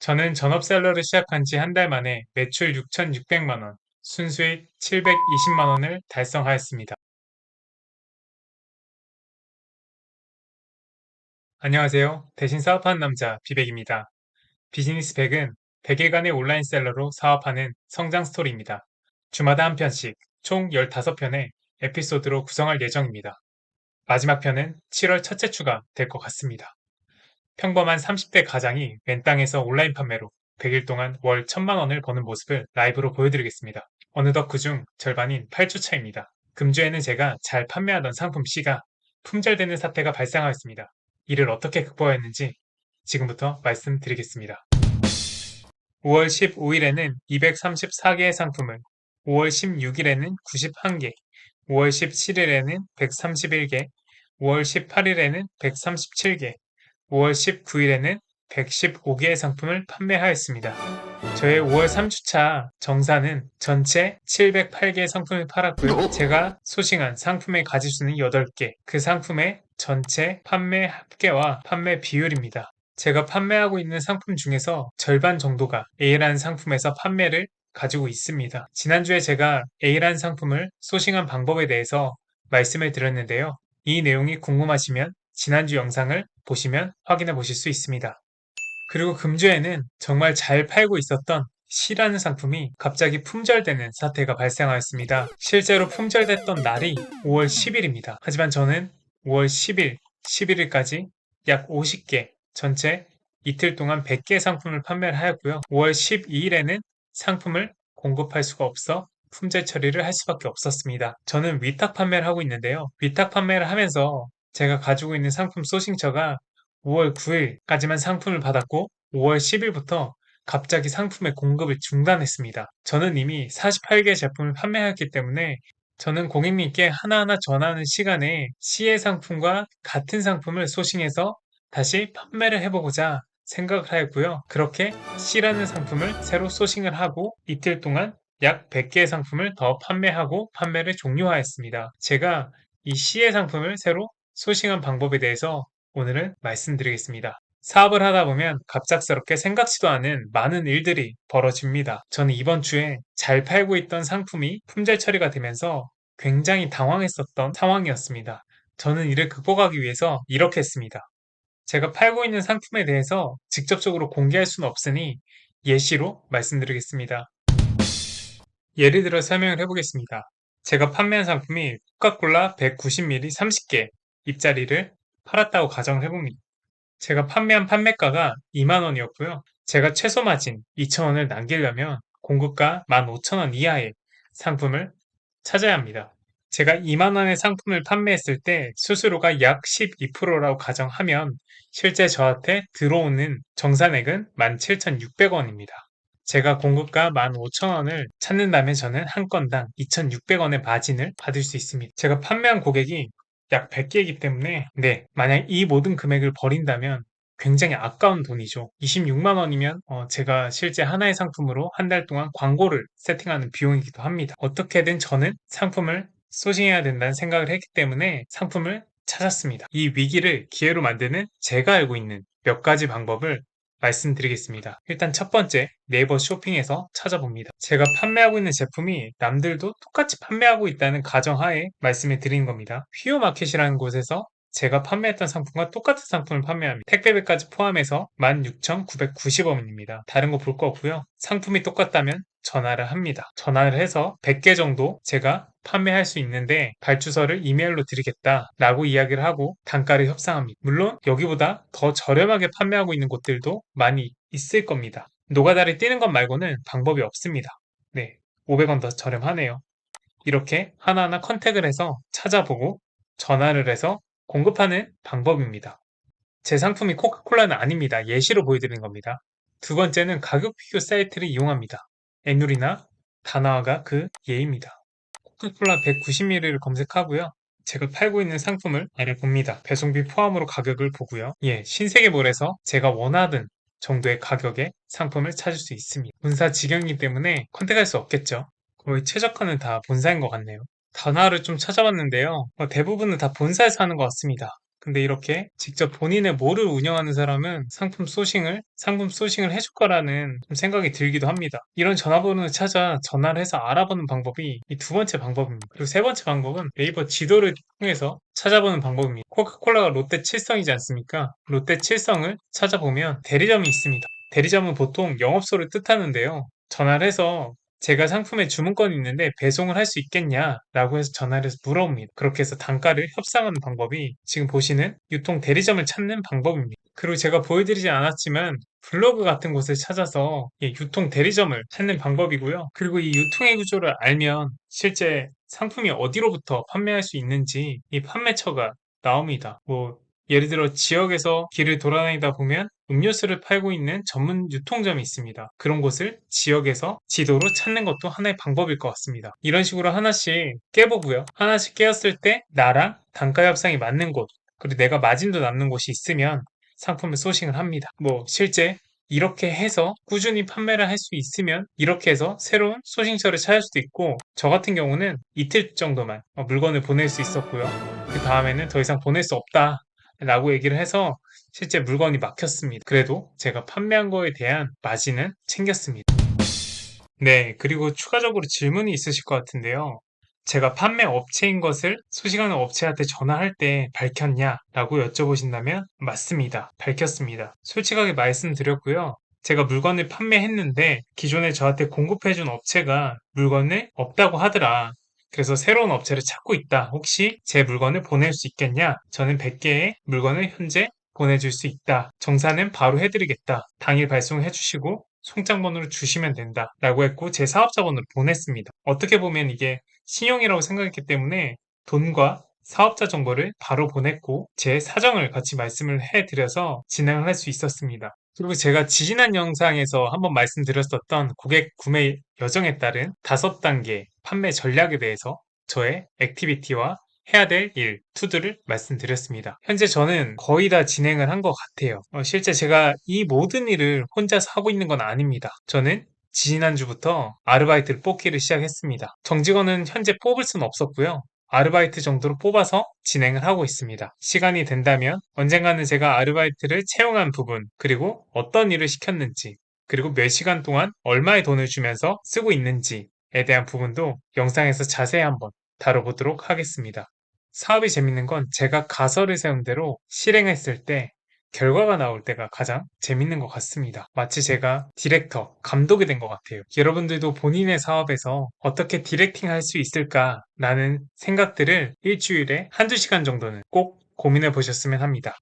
저는 전업셀러를 시작한 지 한 달 만에 매출 6,600만원, 순수익 720만원을 달성하였습니다. 안녕하세요. 대신 사업하는 남자 비백입니다. 비즈니스 100은 100일 간의 온라인 셀러로 사업하는 성장 스토리입니다. 주마다 한 편씩 총 15편의 에피소드로 구성할 예정입니다. 마지막 편은 7월 첫째 주가 될 것 같습니다. 평범한 30대 가장이 웬 땅에서 온라인 판매로 100일 동안 월 1000만 원을 버는 모습을 라이브로 보여드리겠습니다. 어느덧 그중 절반인 8주 차입니다. 금주에는 제가 잘 판매하던 상품 C가 품절되는 사태가 발생하였습니다. 이를 어떻게 극복했는지 지금부터 말씀드리겠습니다. 5월 15일에는 234개의 상품을, 5월 16일에는 91개, 5월 17일에는 131개, 5월 18일에는 137개, 5월 19일에는 115개의 상품을 판매하였습니다. 저의 5월 3주차 정산은 전체 708개의 상품을 팔았고요. 제가 소싱한 상품의 가지수는 8개, 그 상품의 전체 판매 합계와 판매 비율입니다. 제가 판매하고 있는 상품 중에서 절반 정도가 A라는 상품에서 판매를 가지고 있습니다. 지난주에 제가 A라는 상품을 소싱한 방법에 대해서 말씀을 드렸는데요. 이 내용이 궁금하시면 지난주 영상을 보시면 확인해 보실 수 있습니다. 그리고 금주에는 정말 잘 팔고 있었던 C라는 상품이 갑자기 품절되는 사태가 발생하였습니다. 실제로 품절됐던 날이 5월 10일입니다. 하지만 저는 5월 10일, 11일까지 약 50개, 전체 이틀 동안 100개 상품을 판매를 하였고요. 5월 12일에는 상품을 공급할 수가 없어 품절 처리를 할 수밖에 없었습니다. 저는 위탁 판매를 하고 있는데요. 위탁 판매를 하면서 제가 가지고 있는 상품 소싱처가 5월 9일까지만 상품을 받았고 5월 10일부터 갑자기 상품의 공급을 중단했습니다. 저는 이미 48개 제품을 판매했기 때문에 저는 고객님께 하나하나 전하는 시간에 C의 상품과 같은 상품을 소싱해서 다시 판매를 해보고자 생각을 하였고요. 그렇게 C라는 상품을 새로 소싱을 하고 이틀 동안 약 100개의 상품을 더 판매하고 판매를 종료하였습니다. 제가 이 C의 상품을 새로 소싱한 방법에 대해서 오늘은 말씀드리겠습니다. 사업을 하다 보면 갑작스럽게 생각지도 않은 많은 일들이 벌어집니다. 저는 이번 주에 잘 팔고 있던 상품이 품절 처리가 되면서 굉장히 당황했었던 상황이었습니다. 저는 이를 극복하기 위해서 이렇게 했습니다. 제가 팔고 있는 상품에 대해서 직접적으로 공개할 수는 없으니 예시로 말씀드리겠습니다. 예를 들어 설명을 해보겠습니다. 제가 판매한 상품이 코카콜라 190ml 30개 입자리를 팔았다고 가정을 해봅니다. 제가 판매한 판매가가 2만원이었고요. 제가 최소 마진 2천원을 남기려면 공급가 15,000원 이하의 상품을 찾아야 합니다. 제가 2만원의 상품을 판매했을 때 수수료가 약 12%라고 가정하면 실제 저한테 들어오는 정산액은 17,600원입니다. 제가 공급가 15,000원을 찾는다면 저는 한 건당 2,600원의 마진을 받을 수 있습니다. 제가 판매한 고객이 약 100개이기 때문에 네, 만약 이 모든 금액을 버린다면 굉장히 아까운 돈이죠. 26만 원이면 어, 제가 실제 하나의 상품으로 한 달 동안 광고를 세팅하는 비용이기도 합니다. 어떻게든 저는 상품을 소싱해야 된다는 생각을 했기 때문에 상품을 찾았습니다. 이 위기를 기회로 만드는 제가 알고 있는 몇 가지 방법을 말씀드리겠습니다. 일단 첫 번째, 네이버 쇼핑에서 찾아봅니다. 제가 판매하고 있는 제품이 남들도 똑같이 판매하고 있다는 가정하에 말씀을 드린 겁니다. 휘오마켓이라는 곳에서 제가 판매했던 상품과 똑같은 상품을 판매합니다. 택배비까지 포함해서 16,990원입니다. 다른 거 볼 거 없고요. 상품이 똑같다면 전화를 합니다. 전화를 해서 100개 정도 제가 판매할 수 있는데 발주서를 이메일로 드리겠다 라고 이야기를 하고 단가를 협상합니다. 물론 여기보다 더 저렴하게 판매하고 있는 곳들도 많이 있을 겁니다. 노가다를 뛰는 것 말고는 방법이 없습니다. 네, 500원 더 저렴하네요. 이렇게 하나하나 컨택을 해서 찾아보고 전화를 해서 공급하는 방법입니다. 제 상품이 코카콜라는 아닙니다. 예시로 보여드리는 겁니다. 두 번째는 가격 비교 사이트를 이용합니다. 애누리나 다나와가 그 예입니다. 코카콜라 190ml를 검색하고요. 제가 팔고 있는 상품을 알아봅니다. 배송비 포함으로 가격을 보고요. 예, 신세계몰에서 제가 원하던 정도의 가격의 상품을 찾을 수 있습니다. 본사 직영이기 때문에 컨택할 수 없겠죠. 거의 최저가는 다 본사인 것 같네요. 단화를 좀 찾아봤는데요. 어, 대부분은 다 본사에서 하는 것 같습니다. 근데 이렇게 직접 본인의 몰을 운영하는 사람은 상품 소싱을, 상품 소싱을 해줄 거라는 좀 생각이 들기도 합니다. 이런 전화번호를 찾아 전화를 해서 알아보는 방법이 이 두 번째 방법입니다. 그리고 세 번째 방법은 네이버 지도를 통해서 찾아보는 방법입니다. 코카콜라가 롯데 칠성이지 않습니까? 롯데 칠성을 찾아보면 대리점이 있습니다. 대리점은 보통 영업소를 뜻하는데요. 전화를 해서 제가 상품에 주문권이 있는데 배송을 할 수 있겠냐? 라고 해서 전화를 해서 물어봅니다. 그렇게 해서 단가를 협상하는 방법이 지금 보시는 유통 대리점을 찾는 방법입니다. 그리고 제가 보여드리지 않았지만 블로그 같은 곳을 찾아서 이 유통 대리점을 찾는 방법이고요. 그리고 이 유통의 구조를 알면 실제 상품이 어디로부터 판매할 수 있는지 이 판매처가 나옵니다. 뭐 예를 들어 지역에서 길을 돌아다니다 보면 음료수를 팔고 있는 전문 유통점이 있습니다. 그런 곳을 지역에서 지도로 찾는 것도 하나의 방법일 것 같습니다. 이런 식으로 하나씩 깨보고요. 하나씩 깨었을 때 나랑 단가 협상이 맞는 곳, 그리고 내가 마진도 남는 곳이 있으면 상품을 소싱을 합니다. 뭐 실제 이렇게 해서 꾸준히 판매를 할 수 있으면 이렇게 해서 새로운 소싱처를 찾을 수도 있고 저 같은 경우는 이틀 정도만 어, 물건을 보낼 수 있었고요. 그 다음에는 더 이상 보낼 수 없다. 라고 얘기를 해서 실제 물건이 막혔습니다. 그래도 제가 판매한 거에 대한 마진은 챙겼습니다. 네, 그리고 추가적으로 질문이 있으실 것 같은데요. 제가 판매 업체인 것을 소식하는 업체한테 전화할 때 밝혔냐 라고 여쭤보신다면 맞습니다. 밝혔습니다. 솔직하게 말씀드렸고요. 제가 물건을 판매했는데 기존에 저한테 공급해준 업체가 물건을 없다고 하더라. 그래서 새로운 업체를 찾고 있다. 혹시 제 물건을 보낼 수 있겠냐? 저는 100개의 물건을 현재 보내줄 수 있다. 정산은 바로 해드리겠다. 당일 발송해 주시고 송장번호를 주시면 된다. 라고 했고 제 사업자 번호를 보냈습니다. 어떻게 보면 이게 신용이라고 생각했기 때문에 돈과 사업자 정보를 바로 보냈고 제 사정을 같이 말씀을 해드려서 진행을 할 수 있었습니다. 그리고 제가 지지난 영상에서 한번 말씀드렸었던 고객 구매 여정에 따른 다섯 단계 판매 전략에 대해서 저의 액티비티와 해야 될 일, 투두를 말씀드렸습니다. 현재 저는 거의 다 진행을 한 것 같아요. 어, 실제 제가 이 모든 일을 혼자서 하고 있는 건 아닙니다. 저는 지난주부터 아르바이트를 뽑기를 시작했습니다. 정직원은 현재 뽑을 수는 없었고요. 아르바이트 정도로 뽑아서 진행을 하고 있습니다. 시간이 된다면 언젠가는 제가 아르바이트를 채용한 부분, 그리고 어떤 일을 시켰는지, 그리고 몇 시간 동안 얼마의 돈을 주면서 쓰고 있는지에 대한 부분도 영상에서 자세히 한번 다뤄보도록 하겠습니다. 사업이 재밌는 건 제가 가설을 세운 대로 실행했을 때 결과가 나올 때가 가장 재밌는 것 같습니다. 마치 제가 디렉터, 감독이 된 것 같아요. 여러분들도 본인의 사업에서 어떻게 디렉팅 할 수 있을까라는 생각들을 일주일에 한두 시간 정도는 꼭 고민해 보셨으면 합니다.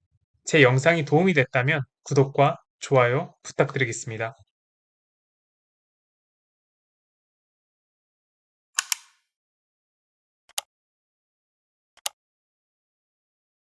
제 영상이 도움이 됐다면 구독과 좋아요 부탁드리겠습니다.